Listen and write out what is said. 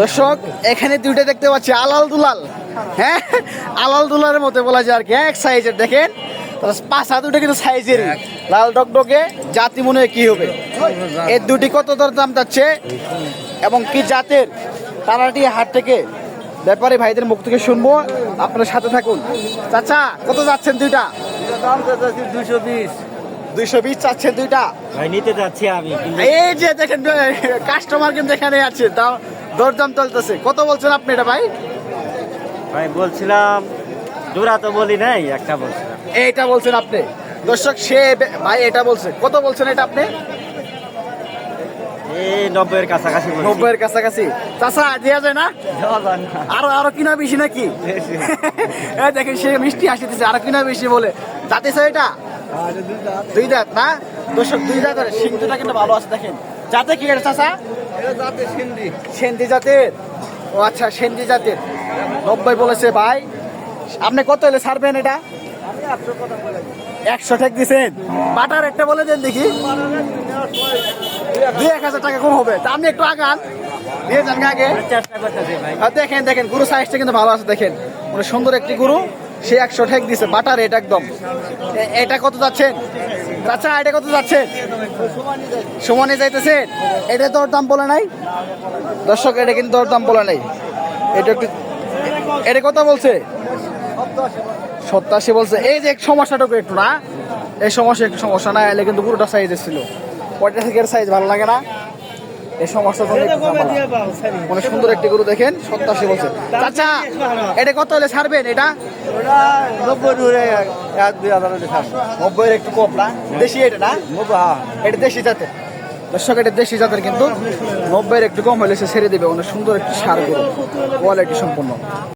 দর্শক এখানে দুইটা দেখতে পাচ্ছি আলাল দুলাল। হ্যাঁ? আলাল দুলালের মতো বলা যায় আর কি এক সাইজের দেখেন? পাশা দুটো কিন্তু সাইজের লাল টকটকে জাতি মনে হয় কি হবে? এর দুটি কত দর দাম যাচ্ছে? এবং কি জাতের? তারাটি হাট থেকে ব্যাপারী ভাইদের মুখ থেকে শুনব। আপনার সাথে থাকুন। চাচা কত যাচ্ছেন দুইটা? দাম দুশো বিশ দুইশো বিশ চাচ্ছেন দুইটা? ভাই নিতে যাচ্ছি আমি এই যে দেখেন কাস্টমার কিন্তু এখানে আছে। দাম দরদাম চলতেছে। কত বলছেন আপনি এটা ভাই? ভাই বলছিলাম জোড়া তো বলি নাই একটা বলছিলাম। এইটা বলছেন আপনি। দর্শক সে ভাই এটা বলছে। কত বলছেন এটা আপনি? নব্বইয়ের কাছাকাছি নব্বইয়ের কাছাকাছি। চাষা দেওয়া যায় না। আরও আরও কিনা বেশি নাকি। দেখেন সে মিষ্টি আরও কিনা বেশি বলে। এটা? দুই দাঁত। না? দর্শক দুই দাঁত কিন্তু ভালো আছে দেখেন। যাতে কি এটা চাষা সেন্দি জাতের ও আচ্ছা সেন্দি জাতের। নব্বই বলেছে ভাই। আপনি কত হলে ছাড়বেন এটা? একশো ঠেক দিছেন। বাটার একটা বলে দেন দেখি। দুই এক হাজার টাকা কম হবে। তা আপনি একটু আগান। দিয়ে যান আগে। দেখেন দেখেন গুরু সাইজটা কিন্তু ভালো আছে দেখেন। মানে সুন্দর একটি গুরু। সে একশো ঠেক দিছে বাটার এটা একদম। এটা কত যাচ্ছেন? আচ্ছা এটা কত যাচ্ছে? সমানে যাইতেছে। এটা তোর দাম বলে নাই। দর্শক, এটা কিন্তু তোর দাম বলে নাই। এটা একটু এটা কত বলছে? সত্যাশি বলছে। এই যে সমস্যাটুকু একটু না। এই সমস্যা একটু সমস্যা না, এলে কিন্তু পুরোটা সাইজ ছিল। ওইটা থেকে সাইজ ভালো লাগে না। এই জন্য সুন্দর একটি গরু দেখেন বলছে আচ্ছা এটা কত হলে ছাড়বেন এটা? নব্বই দূরে এক দুই হাজার নব্বইয়ের একটু কম না? দেশি এটা না? নব্বই, হ্যাঁ। এটা দেশি জাতের। দর্শক এটা দেশি জাতের কিন্তু। নব্বইয়ের একটু কম হলে সে ছেড়ে দেবে। অনেক সুন্দর একটি সার গরু। কোয়ালিটি সম্পূর্ণ